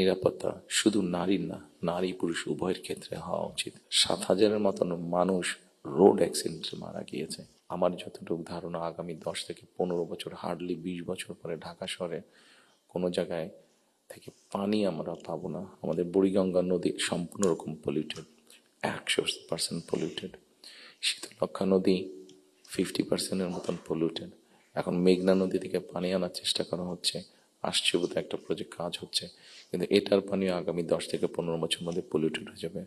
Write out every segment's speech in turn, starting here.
নিরাপত্তা শুধু নারীর না, নারী পুরুষ উভয়ের ক্ষেত্রে হওয়া উচিত। সাত হাজারের মতন মানুষ রোড অ্যাক্সিডেন্টে মারা গিয়েছে। আমার যতটুকু ধারণা, আগামী দশ থেকে পনেরো বছর, হার্ডলি বিশ বছর পরে ঢাকা শহরে কোনো জায়গায় থেকে পানি আমরা পাবো না। আমাদের বুড়িগঙ্গা নদী সম্পূর্ণ রকম পলিউটেড একশো পার্সেন্ট পলিউটেড শীতলক্ষা নদী ফিফটি পার্সেন্টের মতন পলিউটেড এখন মেঘনা নদী থেকে পানি আনার চেষ্টা করা হচ্ছে। আসছে বোধহয় একটা প্রজেক্ট কাজ হচ্ছে। কিন্তু এটার পানিও আগামী দশ থেকে পনেরো বছর মধ্যে পলিউটেড হয়ে যাবে।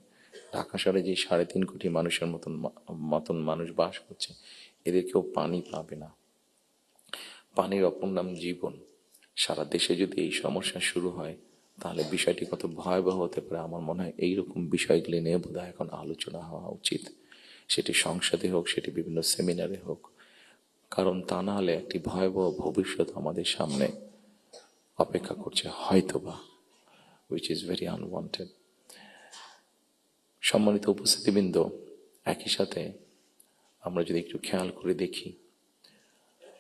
ঢাকা শহরে যে সাড়ে তিন কোটি মানুষের মতন মতন মানুষ বাস করছে, এদের কেউ পানি পাবে না। পানির অপর নাম জীবন। সারা দেশে যদি এই সমস্যা শুরু হয়, তাহলে বিষয়টি কত ভয়াবহ হতে পারে আমার মনে হয় এইরকম বিষয়গুলি নিয়ে বোধহয় এখন আলোচনা হওয়া উচিত। সেটি সংসদে হোক, সেটি বিভিন্ন সেমিনারে হোক। কারণ তা না হলে একটি ভয়াবহ ভবিষ্যৎ আমাদের সামনে অপেক্ষা করছে, হয়তোবা উইচ ইজ ভেরি আনওয়ান্টেড সম্মানিত উপস্থিতিবৃন্দ, একই সাথে আমরা যদি একটু খেয়াল করে দেখি,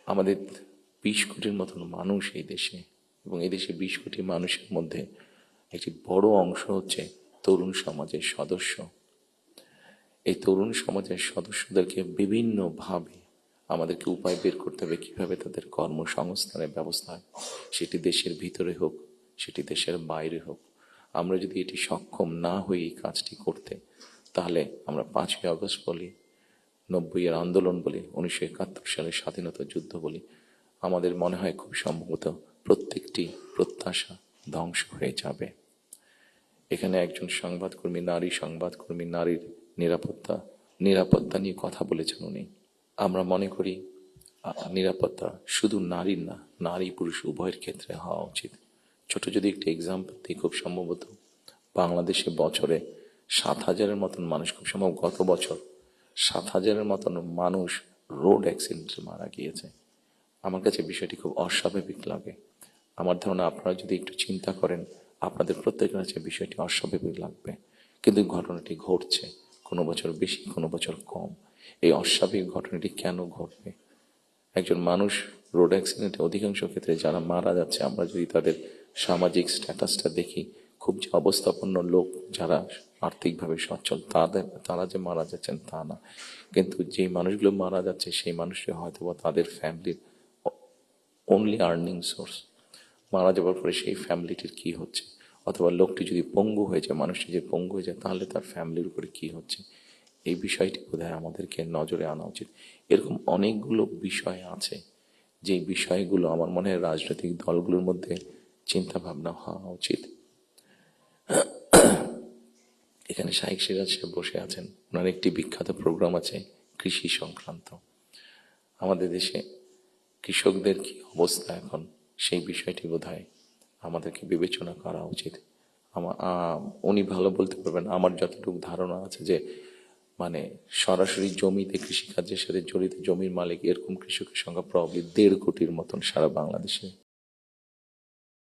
আমাদের বিশ কোটির মতন মানুষ এই দেশে, এবং এই দেশে বিশ কোটি মানুষের মধ্যে একটি বড় অংশ হচ্ছে তরুণ সমাজের সদস্য। এই তরুণ সমাজের সদস্যদেরকে বিভিন্নভাবে আমাদেরকে উপায় বের করতে হবে কীভাবে তাদের কর্মসংস্থানের ব্যবস্থা হয়। সেটি দেশের ভিতরে হোক, সেটি দেশের বাইরে হোক। আমরা যদি এটি সক্ষম না হই এই কাজটি করতে, তাহলে আমরা পাঁচই আগস্ট বলি নব্বইয়ের আন্দোলন বলি, উনিশশো একাত্তর সালের স্বাধীনতা যুদ্ধ বলি, আমাদের মনে হয় খুব সম্ভবত প্রত্যেকটি প্রত্যাশা ধ্বংস হয়ে যাবে। এখানে একজন সংবাদকর্মী, নারী সংবাদকর্মী, নারীর নিরাপত্তা নিরাপত্তা নিয়ে কথা বলেছেন উনি। আমরা মনে করি নিরাপত্তা শুধু নারীর না, নারী পুরুষ উভয়ের ক্ষেত্রে হওয়া উচিত। ছোট যদি একটি এক্সাম্পল দিই, খুব সম্ভবত বাংলাদেশে বছরে সাত হাজারের মতন মানুষ, খুব সম্ভব গত বছর সাত হাজারের মতন মানুষ রোড অ্যাক্সিডেন্টে মারা গিয়েছে। আমার কাছে বিষয়টি খুব অস্বাভাবিক লাগে। আমার ধারণা, আপনারা যদি একটু চিন্তা করেন, আপনাদের প্রত্যেকের কাছে বিষয়টি অস্বাভাবিক লাগবে। কিন্তু ঘটনাটি ঘটছে, কোনো বছর বেশি, কোনো বছর কম। এই অস্বাভাবিক ঘটনাটি কেন ঘটবে? একজন মানুষ রোড অ্যাক্সিডেন্টে অধিকাংশ ক্ষেত্রে যারা মারা যাচ্ছে, আমরা যদি তাদের সামাজিক স্ট্যাটাসটা দেখি, খুব যে অবস্থাপন্ন লোক যারা আর্থিকভাবে সচ্ছল, তাদের, তারা যে মারা যাচ্ছেন তা না। কিন্তু যেই মানুষগুলো মারা যাচ্ছে, সেই মানুষটি হয়তো বা তাদের ফ্যামিলির অনলি আর্নিং সোর্স মারা যাওয়ার পরে সেই ফ্যামিলিটির কি হচ্ছে? অথবা লোকটি যদি পঙ্গু হয়ে যায়, মানুষটি যে পঙ্গু হয়ে যায়, তাহলে তার ফ্যামিলির উপরে কি হচ্ছে? এই বিষয়টি বোধহয় আমাদেরকে নজরে আনা উচিত। এরকম অনেকগুলো বিষয় আছে, যে বিষয়গুলো আমার মনে হয় রাজনৈতিক দলগুলোর মধ্যে চিন্তা ভাবনা হওয়া উচিত। এখানে শাহিক সিরাজ সাহেব বসে আছেন। ওনার একটি বিখ্যাত প্রোগ্রাম আছে কৃষি সংক্রান্ত। আমাদের দেশে কৃষকদের কি অবস্থা এখন? সেই বিষয়টি বোধহয় আমাদেরকে বিবেচনা করা উচিত। আমার উনি ভালো বলতে পারবেন। আমার যতটুকু ধারণা আছে যে মানে সরাসরি জমিতে কৃষিকাজের সাথে জড়িত জমির মালিক এরকম কৃষকের সংখ্যা প্রবলি দেড় কোটির মতন সারা বাংলাদেশে।